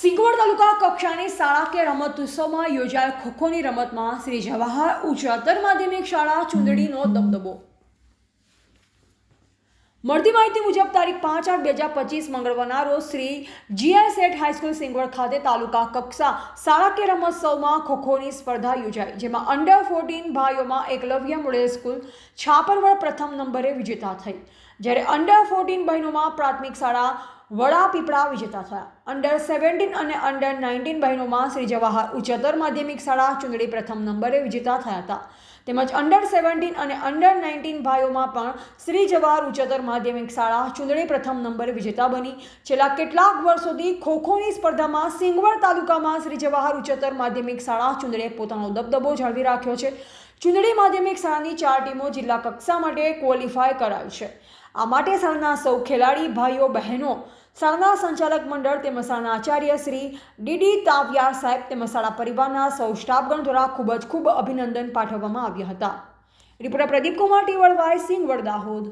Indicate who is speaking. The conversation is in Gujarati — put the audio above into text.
Speaker 1: સિંગવડ તાલુકા કક્ષાની શાળા કે રમત ઉત્સવમાં યોજાયેલ ખોખોની રમતમાં શ્રી જવાહર ઉચ્ચતર માધ્યમિક શાળા ચુંદડીનો દબદબો. મળતી માહિતી મુજબ તારીખ પાંચ આઠ બે હજાર પચીસ મંગળવારના રોજ શ્રી જીએસએટ હાઈસ્કૂલ સિંગવડ ખાતે તાલુકા કક્ષા શાળા કે રમોત્સવમાં ખોખોની સ્પર્ધા યોજાઈ, જેમાં અંડર ફોર્ટીન ભાઈઓમાં એકલવ્ય મોડેલ સ્કૂલ છાપરવડ પ્રથમ નંબરે વિજેતા થઈ. જ્યારે અંડર ફોર્ટીન બહેનોમાં પ્રાથમિક શાળા વડા પીપળા વિજેતા થયા. અંડર સેવન્ટીન અને અંડર નાઇન્ટીન બહેનોમાં શ્રી જવાહર ઉચ્ચતર માધ્યમિક શાળા ચુંદડી પ્રથમ નંબરે વિજેતા થયા હતા. તેમજ અંડર સેવન્ટીન અને અંડર નાઇન્ટીન ભાઈઓમાં પણ શ્રી જવાહર ઉચ્ચતર માધ્યમિક શાળા ચુંદડી પ્રથમ નંબરે વિજેતા બની. છેલ્લા કેટલાક વર્ષોથી ખોખોની સ્પર્ધામાં સિંગવડ તાલુકામાં શ્રી જવાહર ઉચ્ચતર માધ્યમિક શાળા ચુંદડીએ પોતાનો દબદબો જાળવી રાખ્યો છે. ચુંદડી માધ્યમિક શાળાની ચાર ટીમો જિલ્લા કક્ષા માટે ક્વોલિફાય કરાવી છે. આ માટે શાળાના સૌ ખેલાડી, ભાઈઓ, બહેનો, શાળાના સંચાલક મંડળ તેમજ શાળાના આચાર્ય શ્રી ડીડી તાવ્યા સાહેબ તેમજ શાળા પરિવારના સૌ સ્ટાફગણ દ્વારા ખૂબ જ ખૂબ અભિનંદન પાઠવવામાં આવ્યા હતા. રિપોર્ટર પ્રદીપ કુમાર ટીવળ વાય સિંહ વડદાહોદ